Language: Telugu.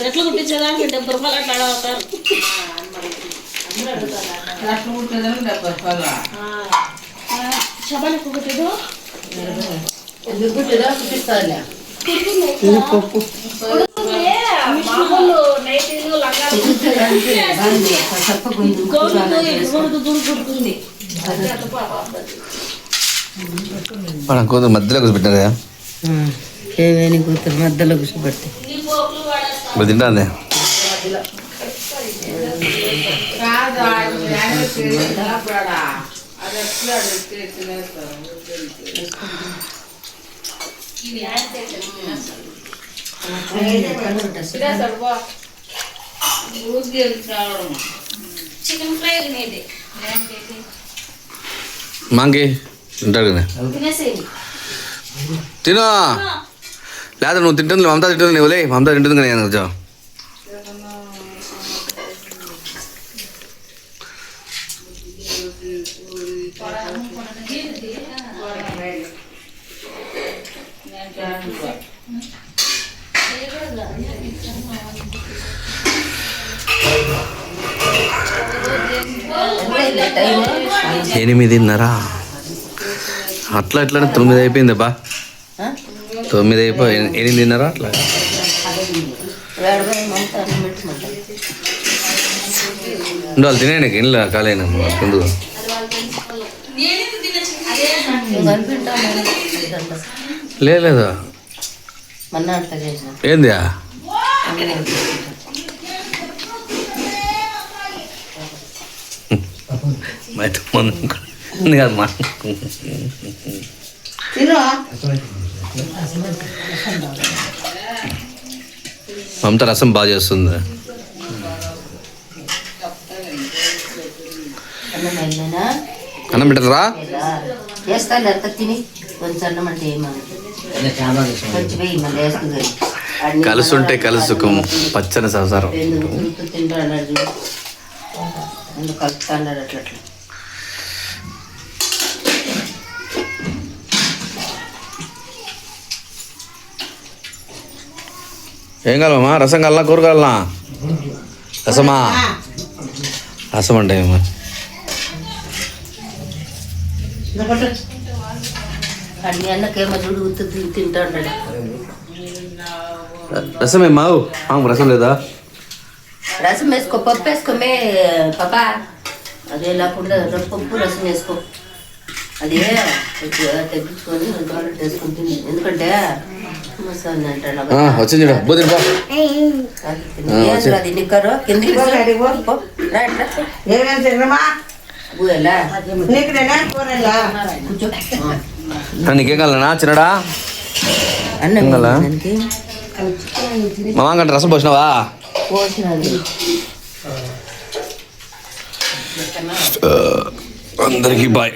ఎట్లా కుట్టించేదానికి? డెబ్బై రూపాయలు అట్లా అడుగుతారు అట్లా కుట్టేదానికి డెబ్బై రూపాయలు శబానికి కుట్టిదు కుట్టేదా మామూలు నైటీలు మధ్యలో కూర్చోబెట్టారు కదా. ఏమేని కూతురు మధ్యలో కూర్చోబెట్టి ఈ పోపులు వాడేస్తాం ఇప్పుడు తింటాంది ఇవి ఆడితే చికెన్ ఫ్రై తినేది మాంగి తింటాడు కదా తినేసేది తిను లేదా నువ్వు తింటుంది మమతా తింటుంది నువ్వు లే మమతా తింటుంది కానీ నేను కొంచెం ఎనిమిదిన్నర అట్లా ఎట్లా తొమ్మిది అయిపోయింది బా తొమ్మిది అయిపోయి ఎనిమిదిన్నర అట్లా? ఉండాలి తినేయండి ఇంట్లో కాలేను ముందు లేదు ఏంది బయట ముందు మమత రసం బాగా చేస్తుంది. అన్నం పెట్టరా? చేస్తాను ఎంత తిని. కొంచెం అన్నం అంటే ఏమన్నా కొంచెం వేయి మళ్ళీ వేస్తుంది కలిసి ఉంటే కలిసి సుఖం పచ్చని సంసారం. తింటాడు అట్లా. ఏం కావాలమ్మా రసం కావాలా కూర కావాలనా రసమా రసం అంటే ఏమో అన్ని అన్నకేమో చూడు ఉత్తు తిని తింటా ఉంటాడు రసం ఏమా మాకు రసం లేదా రసం వేసుకో పప్పు వేసుకోమే పాపా అదే లేకుండా ర- పప్పు రసం వేసుకో అదే తగ్గించుకొని ఎందుకంటే వచ్చింది నిక్కరు కిందికి. ఏమేమి ఆ, నీకేం కావాలనా చిన్నడా అన్నం తినాలా? దానికి? మా మామకంటే రసం పోసినావా? అందరికీ బాయ్.